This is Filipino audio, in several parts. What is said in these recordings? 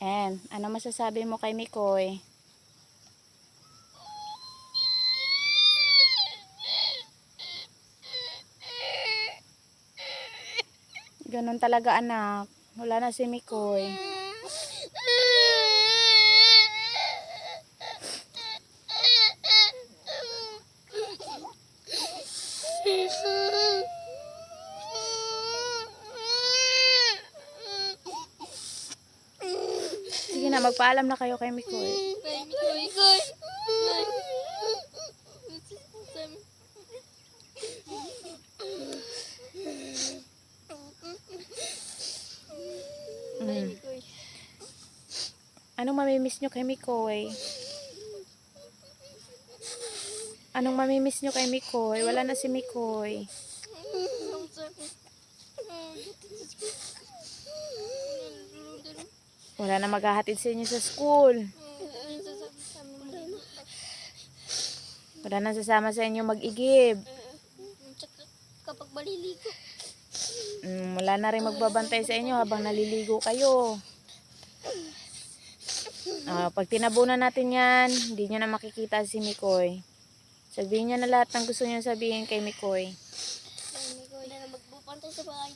Em, ano masasabi mo kay Mikoy? Ganon talaga anak. Wala na si Mikoy. Na, magpaalam na kayo kay Mikoy. Kay Mikoy, Koy. Mm. Anong mamimiss nyo kay Mikoy? Anong mamimiss nyo kay Mikoy? Wala na si Mikoy. Wala na maghahatid sa inyo sa school. Wala na sasama sa inyo mag-igib. Kapag maliligo. Mm, wala na rin magbabantay sa inyo habang naliligo kayo. Ah, pag tinabunan natin yan, hindi nyo na makikita si Mikoy. Sabihin nyo na lahat ng gusto nyo sabihin kay Mikoy. Mikoy na magbupantay sa bahay.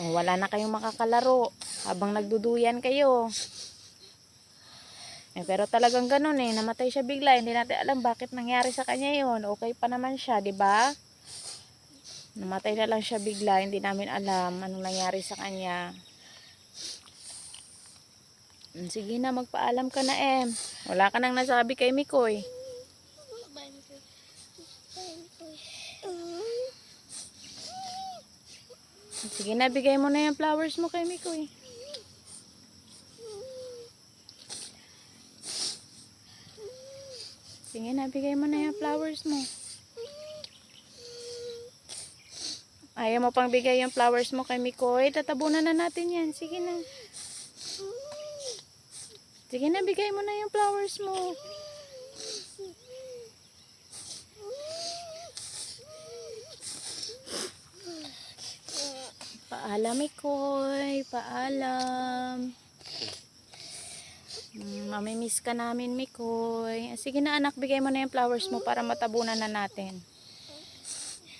Oh, wala na kayong makakalaro habang nagduduyan kayo. Eh, pero talagang ganun eh, namatay siya bigla. Hindi natin alam bakit nangyari sa kanya yon. Okay pa naman siya, di ba? Namatay na lang siya bigla. Hindi namin alam anong nangyari sa kanya. Sige na, magpaalam ka na em. Wala ka nang nasabi kay Mikoy. Bye, Mikoy. Bye, Mikoy. Sige na, bigay mo na yung flowers mo kay Mikoy. Sige na, bigay mo na yung flowers mo. Ayaw mo pang bigay yung flowers mo kay Mikoy. Tatabunan na natin yan. Sige na. Sige na, bigay mo na yung flowers mo. Paalam, Mikoy. Paalam. Mm, mamimiss ka namin, Mikoy. Sige na, anak. Bigay mo na yung flowers mo para matabunan na natin.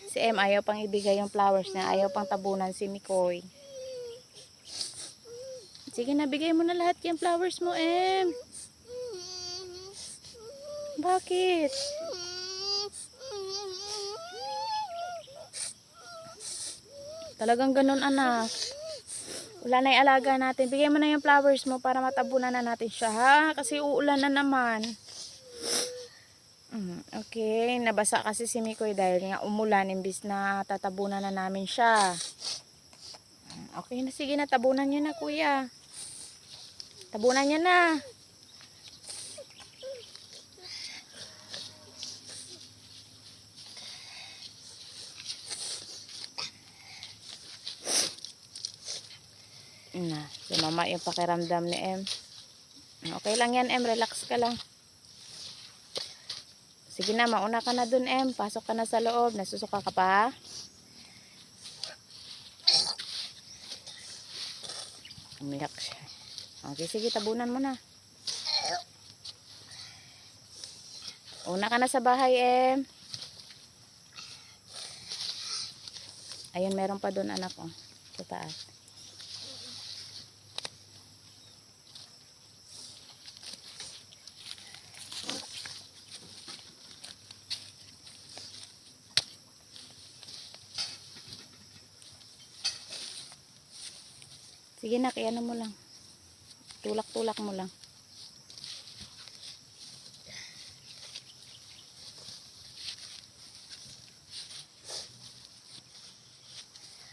Si M ayaw pang ibigay yung flowers na ayaw pang tabunan si Mikoy. Sige na, bigay mo na lahat yung flowers mo, M. Bakit? Talagang ganun, anak. Wala na alaga natin. Bigay mo na yung flowers mo para matabunan na natin siya, ha? Kasi uulan na naman. Mm, okay, nabasa kasi si Mikoy dahil nga umulan imbis na tatabunan na namin siya. Mm, Okay na, sige na, tabunan niya na, kuya. Tabunan niya na. Na, sumama yung pakiramdam ni M. Okay lang yan, M. Relax ka lang. Sige na, mauna ka na dun, M. Pasok ka na sa loob. Nasusuka ka pa? Umiyak siya. Okay, sige, tabunan mo na. Una ka na sa bahay, M. Ayun, meron pa dun, anak, oh. Sa taas. Sige na, kaya mo lang. Tulak-tulak mo lang.